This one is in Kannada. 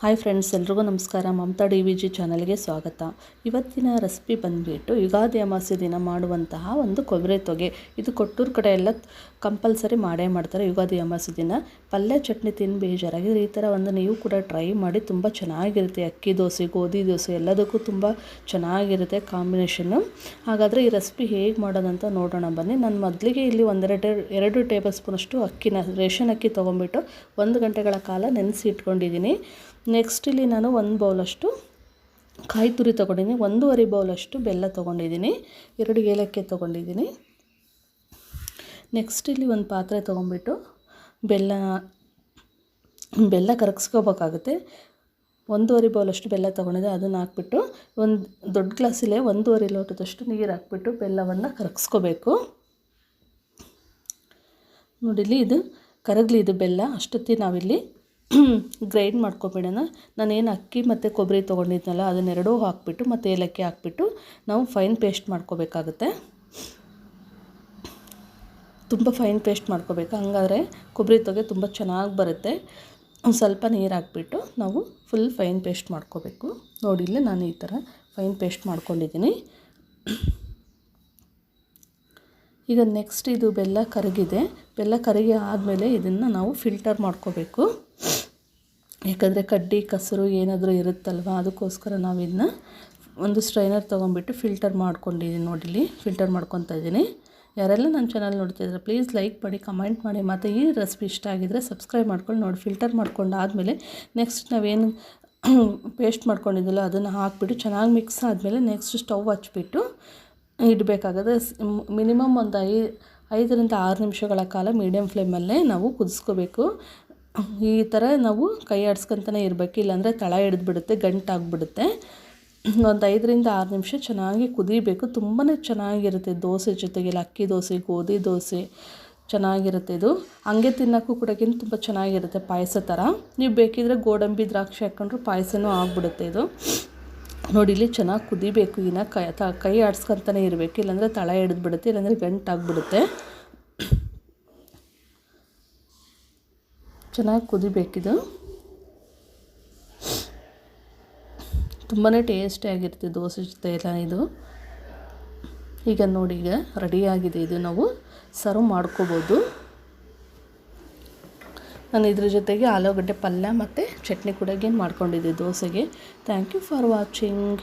ಹಾಯ್ ಫ್ರೆಂಡ್ಸ್, ಎಲ್ರಿಗೂ ನಮಸ್ಕಾರ. ಮಮತಾ ಡಿ ವಿ ಜಿ ಚಾನಲ್ಗೆ ಸ್ವಾಗತ. ಇವತ್ತಿನ ರೆಸಿಪಿ ಬಂದುಬಿಟ್ಟು ಯುಗಾದಿ ಅಮಾವಾಸ್ಯೆ ದಿನ ಮಾಡುವಂತಹ ಒಂದು ಕೊಬ್ಬರಿ ತೊಗೆ. ಇದು ಕೊಟ್ಟೂರು ಕಡೆ ಎಲ್ಲ ಕಂಪಲ್ಸರಿ ಮಾಡೇ ಮಾಡ್ತಾರೆ ಯುಗಾದಿ ಅಮಾವಾಸ್ಯೆ ದಿನ. ಪಲ್ಯ, ಚಟ್ನಿ ತಿಂದು ಬೇಜಾರಾಗಿದ್ರೆ ಈ ಥರ ಒಂದು ನೀವು ಕೂಡ ಟ್ರೈ ಮಾಡಿ ತುಂಬ ಚೆನ್ನಾಗಿರುತ್ತೆ. ಅಕ್ಕಿ ದೋಸೆ, ಗೋಧಿ ದೋಸೆ ಎಲ್ಲದಕ್ಕೂ ತುಂಬ ಚೆನ್ನಾಗಿರುತ್ತೆ ಕಾಂಬಿನೇಷನ್ನು ಹಾಗಾದರೆ ಈ ರೆಸಿಪಿ ಹೇಗೆ ಮಾಡೋದಂತ ನೋಡೋಣ ಬನ್ನಿ. ನಾನು ಮೊದಲಿಗೆ ಇಲ್ಲಿ ಒಂದೆರಡು ಎರಡು ಟೇಬಲ್ ಸ್ಪೂನಷ್ಟು ಅಕ್ಕಿನ, ರೇಷನ್ ಅಕ್ಕಿ ತೊಗೊಂಬಿಟ್ಟು ಒಂದು ಗಂಟೆಗಳ ಕಾಲ ನೆನೆಸಿ ಇಟ್ಕೊಂಡಿದ್ದೀನಿ ನೆಕ್ಸ್ಟ್ ಇಲ್ಲಿ ನಾನು ಒಂದು ಬೌಲಷ್ಟು ಕಾಯಿ ತುರಿ ತೊಗೊಂಡಿದ್ದೀನಿ. ಒಂದೂವರೆ ಬೌಲಷ್ಟು ಬೆಲ್ಲ ತೊಗೊಂಡಿದ್ದೀನಿ. ಎರಡು ಏಲಕ್ಕಿ ತೊಗೊಂಡಿದ್ದೀನಿ. ನೆಕ್ಸ್ಟ್ ಇಲ್ಲಿ ಒಂದು ಪಾತ್ರೆ ತೊಗೊಂಬಿಟ್ಟು ಬೆಲ್ಲ ಬೆಲ್ಲ ಕರಗಿಸ್ಕೋಬೇಕಾಗುತ್ತೆ. ಒಂದೂವರೆ ಬೌಲಷ್ಟು ಬೆಲ್ಲ ತೊಗೊಂಡಿದ್ದೆ, ಅದನ್ನು ಹಾಕ್ಬಿಟ್ಟು ಒಂದು ದೊಡ್ಡ ಗ್ಲಾಸಲ್ಲೇ ಒಂದೂವರೆ ಲೋಟದಷ್ಟು ನೀರು ಹಾಕ್ಬಿಟ್ಟು ಬೆಲ್ಲವನ್ನು ಕರಗಿಸ್ಕೋಬೇಕು. ನೋಡಿಲಿ ಇದು ಕರಗಲಿ, ಇದು ಬೆಲ್ಲ ಅಷ್ಟೊತ್ತಿ ನಾವಿಲ್ಲಿ ಗ್ರೈಂಡ್ ಮಾಡ್ಕೊಬಿಡೋಣ ನಾನೇನು ಅಕ್ಕಿ ಮತ್ತು ಕೊಬ್ಬರಿ ತೊಗೊಂಡಿದ್ನಲ್ಲ, ಅದನ್ನೆರಡೂ ಹಾಕ್ಬಿಟ್ಟು ಮತ್ತು ಏಲಕ್ಕಿ ಹಾಕ್ಬಿಟ್ಟು ನಾವು ಫೈನ್ ಪೇಸ್ಟ್ ಮಾಡ್ಕೋಬೇಕಾಗುತ್ತೆ. ತುಂಬ ಫೈನ್ ಪೇಸ್ಟ್ ಮಾಡ್ಕೋಬೇಕು. ಹಂಗಾದ್ರೆ ಕೊಬ್ಬರಿ ತೊಗೆ ತುಂಬ ಚೆನ್ನಾಗಿ ಬರುತ್ತೆ. ಒಂದು ಸ್ವಲ್ಪ ನೀರು ಹಾಕ್ಬಿಟ್ಟು ನಾವು ಫುಲ್ ಫೈನ್ ಪೇಸ್ಟ್ ಮಾಡ್ಕೋಬೇಕು. ನೋಡಿಲ್ಲ ನಾನು ಈ ಥರ ಫೈನ್ ಪೇಸ್ಟ್ ಮಾಡ್ಕೊಂಡಿದ್ದೀನಿ. ಈಗ ನೆಕ್ಸ್ಟ್ ಇದು ಬೆಲ್ಲ ಕರಗಿದೆ. ಬೆಲ್ಲ ಕರಗಿ ಆದಮೇಲೆ ಇದನ್ನು ನಾವು ಫಿಲ್ಟರ್ ಮಾಡ್ಕೋಬೇಕು. ಯಾಕಂದರೆ ಕಡ್ಡಿ, ಕಸರು ಏನಾದರೂ ಇರುತ್ತಲ್ವ? ಅದಕ್ಕೋಸ್ಕರ ನಾವು ಇದನ್ನ ಒಂದು ಸ್ಟ್ರೈನರ್ ತೊಗೊಂಬಿಟ್ಟು ಫಿಲ್ಟರ್ ಮಾಡ್ಕೊಂಡಿದ್ದೀನಿ ನೋಡಿಲಿ ಫಿಲ್ಟರ್ ಮಾಡ್ಕೊತಾ ಇದ್ದೀನಿ. ಯಾರೆಲ್ಲ ನನ್ನ ಚಾನಲ್ ನೋಡ್ತಿದ್ರೆ ಪ್ಲೀಸ್ ಲೈಕ್ ಮಾಡಿ ಕಮೆಂಟ್ ಮಾಡಿ. ಮತ್ತು ಈ ರೆಸಿಪಿ ಇಷ್ಟ ಆಗಿದ್ದರೆ ಸಬ್ಸ್ಕ್ರೈಬ್ ಮಾಡ್ಕೊಂಡು ನೋಡಿ. ಫಿಲ್ಟರ್ ಮಾಡ್ಕೊಂಡು ಆದಮೇಲೆ ನೆಕ್ಸ್ಟ್ ನಾವೇನು ಪೇಸ್ಟ್ ಮಾಡ್ಕೊಂಡಿದ್ದಿಲ್ಲ ಅದನ್ನು ಹಾಕ್ಬಿಟ್ಟು ಚೆನ್ನಾಗಿ ಮಿಕ್ಸ್ ಆದಮೇಲೆ ನೆಕ್ಸ್ಟ್ ಸ್ಟವ್ ಹಚ್ಬಿಟ್ಟು ಇಡಬೇಕಾಗದೆ ಮಿನಿಮಮ್ ಒಂದು ಐ, ಐದರಿಂದ ಆರು ನಿಮಿಷಗಳ ಕಾಲ ಮೀಡಿಯಮ್ ಫ್ಲೇಮಲ್ಲೇ ನಾವು ಕುದಿಸ್ಕೋಬೇಕು. ಈ ಥರ ನಾವು ಕೈ ಆಡಿಸ್ಕೊತಾನೆ ಇರಬೇಕು. ಇಲ್ಲಾಂದರೆ ತಳ ಹಿಡಿದ್ಬಿಡುತ್ತೆ, ಗಂಟಾಗ್ಬಿಡುತ್ತೆ. ಒಂದು ಐದರಿಂದ ಆರು ನಿಮಿಷ ಚೆನ್ನಾಗಿ ಕುದಿಬೇಕು. ತುಂಬಾ ಚೆನ್ನಾಗಿರುತ್ತೆ ದೋಸೆ ಜೊತೆಗೆಲ್ಲ, ಅಕ್ಕಿ ದೋಸೆ, ಗೋಧಿ ದೋಸೆ. ಚೆನ್ನಾಗಿರುತ್ತೆ ಇದು. ಹಂಗೆ ತಿನ್ನೋಕ್ಕೂ ಕೂಡ ತುಂಬ ಚೆನ್ನಾಗಿರುತ್ತೆ ಪಾಯಸ ಥರ. ನೀವು ಬೇಕಿದ್ರೆ ಗೋಡಂಬಿ, ದ್ರಾಕ್ಷಿ ಹಾಕ್ಕೊಂಡ್ರು ಪಾಯಸನೂ ಆಗಿಬಿಡುತ್ತೆ ಇದು. ನೋಡಿ, ಇಲ್ಲಿ ಚೆನ್ನಾಗಿ ಕುದಿಬೇಕು. ಇನ್ನು ಕೈ ತ ಕೈ ಆಡಿಸ್ಕೊತಾನೆ ಇರಬೇಕು. ಇಲ್ಲಾಂದರೆ ತಳ ಹಿಡಿದ್ಬಿಡುತ್ತೆ, ಇಲ್ಲಾಂದರೆ ಗಂಟಾಗ್ಬಿಡುತ್ತೆ. ಚೆನ್ನಾಗಿ ಕುದಿಬೇಕಿದು. ತುಂಬಾ ಟೇಸ್ಟಿಯಾಗಿರುತ್ತೆ ದೋಸೆ ಜೊತೆ ಎಲ್ಲ ಇದು. ಈಗ ನೋಡಿ, ಈಗ ರೆಡಿಯಾಗಿದೆ ಇದು ನಾವು ಸರ್ವ್ ಮಾಡ್ಕೋಬೋದು. ನಾನು ಇದ್ರ ಜೊತೆಗೆ ಆಲೂಗಡ್ಡೆ ಪಲ್ಯ ಮತ್ತು ಚಟ್ನಿ ಕೂಡ ಮಾಡ್ಕೊಂಡಿದ್ದೆ ದೋಸೆಗೆ. Thank you for watching